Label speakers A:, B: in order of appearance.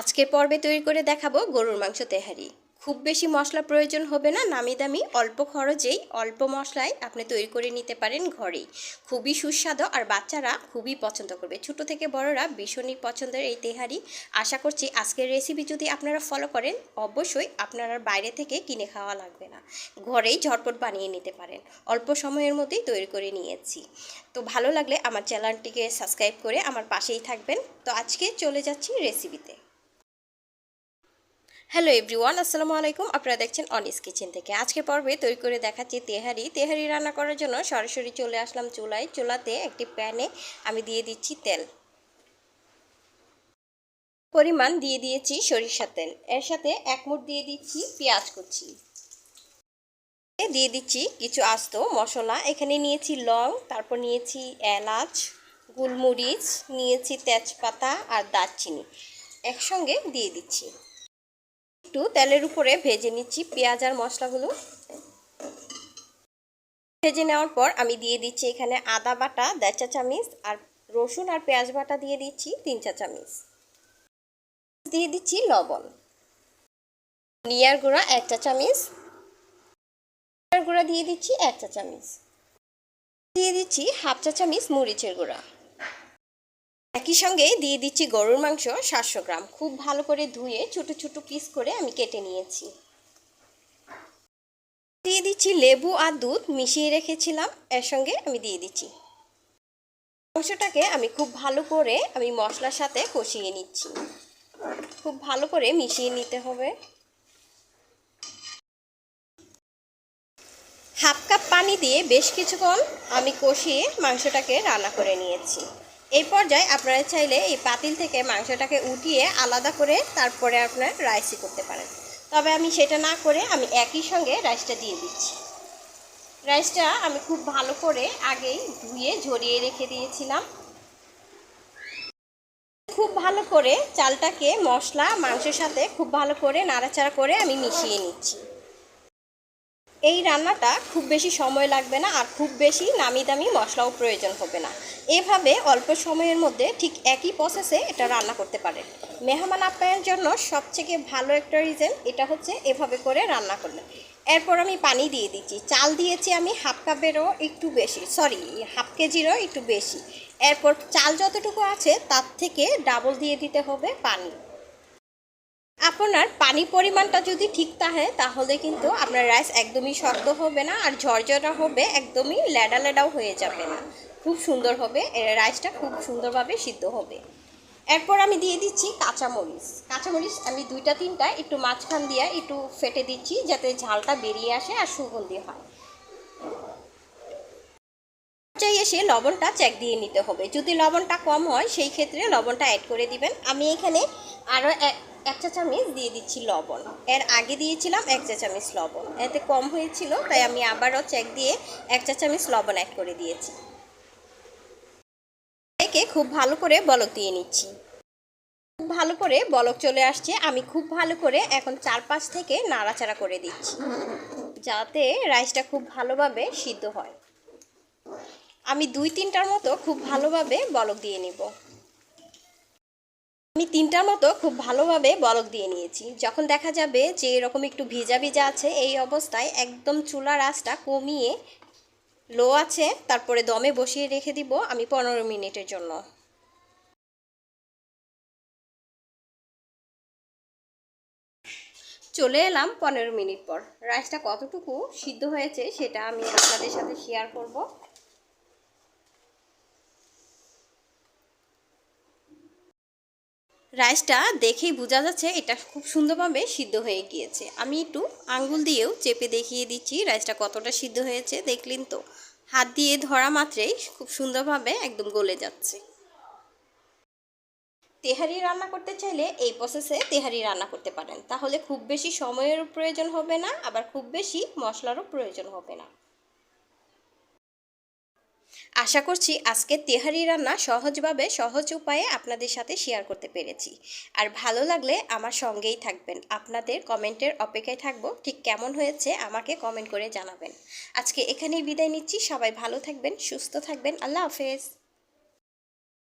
A: আজকের পর্বে তৈরি করে দেখাবো গরুর মাংস তেহারি। খুব বেশি মশলা প্রয়োজন হবে না, নামি দামি, অল্প খরচেই অল্প মশলায় আপনি তৈরি করে নিতে পারেন ঘরেই খুবই সুস্বাদু আর বাচ্চারা খুবই পছন্দ করবে। ছোট থেকে বড়রা ভীষণই পছন্দের এই তেহারি। আশা করছি আজকের রেসিপি যদি আপনারা ফলো করেন, অবশ্যই আপনারা বাইরে থেকে কিনে খাওয়া লাগবে না। ঘরেই ঝটপট বানিয়ে নিতে পারেন। অল্প সময়ের মধ্যেই তৈরি করে নিয়েছি। তো ভালো লাগলে আমার চ্যানেলটিকে সাবস্ক্রাইব করে আমার পাশেই থাকবেন। তো আজকে চলে যাচ্ছি রেসিপিতে হ্যালো এভরিওয়ান, আসসালামু আলাইকুম। আপনারা দেখছেন অনিস কিচেন থেকে। আজকে পর্বে তৈরি করে দেখাচ্ছি তেহারি। তেহারি রান্না করার জন্য সরাসরি চলে আসলাম চুলায়। চুলাতে একটি প্যানে আমি দিয়ে দিচ্ছি তেল। পরিমাণ দিয়ে দিয়েছি সরিষা তেল। এর সাথে এক মুঠ দিয়ে দিচ্ছি পেঁয়াজ কুচি। দিয়ে দিচ্ছি কিছু আস্ত মশলা। এখানে নিয়েছি লং, তারপর নিয়েছি এলাচ, গোলমরিচ, নিয়েছি তেজপাতা আর দারচিনি। একসঙ্গে দিয়ে দিচ্ছি। একটু তেলের উপরে ভেজে নিচ্ছি পেঁয়াজ আর মশলাগুলো। ভেজে নেওয়ার পর আমি দিয়ে দিচ্ছি এখানে আদা বাটা, দেড় চা চামিচ, আর রসুন আর পেঁয়াজ বাটা দিয়ে দিচ্ছি তিন চা চামিচ। দিয়ে দিচ্ছি লবণ। নিয়ার গুঁড়া এক চা চামিচ। নিয়ার গুঁড়া দিয়ে দিচ্ছি এক চা চামিচ। দিয়ে দিচ্ছি হাফ চা চামিচ মরিচের গুঁড়া। একই সঙ্গে দিয়ে দিচ্ছি গরুর মাংস সাতশো গ্রাম। খুব ভালো করে ধুয়ে ছোট ছোট পিস করে আমি কেটে নিয়েছি। দিয়ে দিচ্ছি লেবু আর দুধ মিশিয়ে রেখেছিলাম। এর সঙ্গে আমি দিয়ে দিচ্ছি। মাংসটাকে আমি খুব ভালো করে আমি মশলার সাথে কষিয়ে নিচ্ছি। খুব ভালো করে মিশিয়ে নিতে হবে। হাফ কাপ পানি দিয়ে বেশ কিছুক্ষণ আমি কষিয়ে মাংসটাকে রান্না করে নিয়েছি। এই পর্যায়ে আপনারা চাইলে এই পাতিল থেকে মাংসটাকে উঠিয়ে আলাদা করে তারপরে আপনার রাইসই করতে পারেন। তবে আমি সেটা না করে আমি একই সঙ্গে রাইসটা দিয়ে দিচ্ছি। রাইসটা আমি খুব ভালো করে আগেই ধুয়ে ঝরিয়ে রেখে দিয়েছিলাম। খুব ভালো করে চালটাকে মশলা মাংসের সাথে খুব ভালো করে নাড়াচাড়া করে আমি মিশিয়ে নিচ্ছি। এই রান্নাটা খুব বেশি সময় লাগবে না আর খুব বেশি নামি দামি মশলাও প্রয়োজন হবে না। এভাবে অল্প সময়ের মধ্যে ঠিক একই প্রসেসে এটা রান্না করতে পারেন মেহমান আপ্যায়নের জন্য সবথেকে ভালো একটা রিজন এটা হচ্ছে এভাবে করে রান্না করলে। এরপর আমি পানি দিয়ে দিচ্ছি। চাল দিয়েছি আমি হাফ কাপেরও একটু বেশি সরি হাফ কেজিরও একটু বেশি। এরপর চাল যতটুকু আছে তার থেকে ডাবল দিয়ে দিতে হবে পানি। আপনার পানি পরিমাণটা যদি ঠিক থাকে, তাহলে কিন্তু আপনার রাইস একদমই শক্ত হবে না আর ঝরঝরা হবে, একদমই লেডা লেডাও হয়ে যাবে না। খুব সুন্দর হবে রাইসটা খুব সুন্দরভাবে সিদ্ধ হবে। এরপর আমি দিয়ে দিচ্ছি কাঁচামরিচ। কাঁচামরিচ আমি দুইটা তিনটা একটু মাঝখান দিয়ে একটু ফেটে দিচ্ছি, যাতে ঝালটা বেরিয়ে আসে আর সুগন্ধি হয়। চাই এসে লবণটা চেক দিয়ে নিতে হবে। যদি লবণটা কম হয়, সেই ক্ষেত্রে লবণটা অ্যাড করে দিবেন। আমি এখানে আরও এক চা চামচ দিয়ে দিচ্ছি লবণ। এর আগে দিয়েছিলাম এক চা চামচ লবণ। এতে কম হয়েছিল, তাই আমি আবারও চেক দিয়ে এক চা চামচ লবণ অ্যাড করে দিয়েছি। একে খুব ভালো করে বলক দিয়ে নিচ্ছি। খুব ভালো করে বলক চলে আসছে। আমি খুব ভালো করে এখন চারপাশ থেকে নাড়াচাড়া করে দিচ্ছি, যাতে রাইসটা খুব ভালোভাবে সিদ্ধ হয়। আমি দুই তিনটার মতো খুব ভালোভাবে বলক দিয়ে নিব। আমি তিনটার মতো খুব ভালোভাবে বলক দিয়ে নিয়েছি। যখন দেখা যাবে যে এরকম একটু ভিজা ভিজা আছে, এই অবস্থায় একদম চুলার আঁচটা কমিয়ে লো আছে, তারপরে দমে বসিয়ে রেখে দিব আমি পনেরো মিনিটের জন্য। চলে এলাম পনেরো মিনিট পর। রাইসটা কতটুকু সিদ্ধ হয়েছে সেটা আমি আপনাদের সাথে শেয়ার করব। রাইসটা দেখেই বোঝা যাচ্ছে এটা খুব সুন্দরভাবে সিদ্ধ হয়ে গিয়েছে। আমি একটু আঙ্গুল দিয়েও চেপে দেখিয়ে দিচ্ছি রাইসটা কতটা সিদ্ধ হয়েছে, দেখলেন তো? হাত দিয়ে ধরা মাত্রেই খুব সুন্দরভাবে একদম গলে যাচ্ছে। তেহারি রান্না করতে চাইলে এই প্রসেসে তেহারি রান্না করতে পারেন। তাহলে খুব বেশি সময়েরও প্রয়োজন হবে না, আবার খুব বেশি মশলারও প্রয়োজন হবে না। আশা করছি আজকে তেহারি রান্না সহজভাবে, সহজ উপায়ে আপনাদের সাথে শেয়ার করতে পেরেছি। আর ভালো লাগলে আমার সঙ্গেই থাকবেন। আপনাদের কমেন্টের অপেক্ষায় থাকব। ঠিক কেমন হয়েছে আমাকে কমেন্ট করে জানাবেন। আজকে এখানেই বিদায় নিচ্ছি। সবাই ভালো থাকবেন, সুস্থ থাকবেন। আল্লাহ হাফেজ।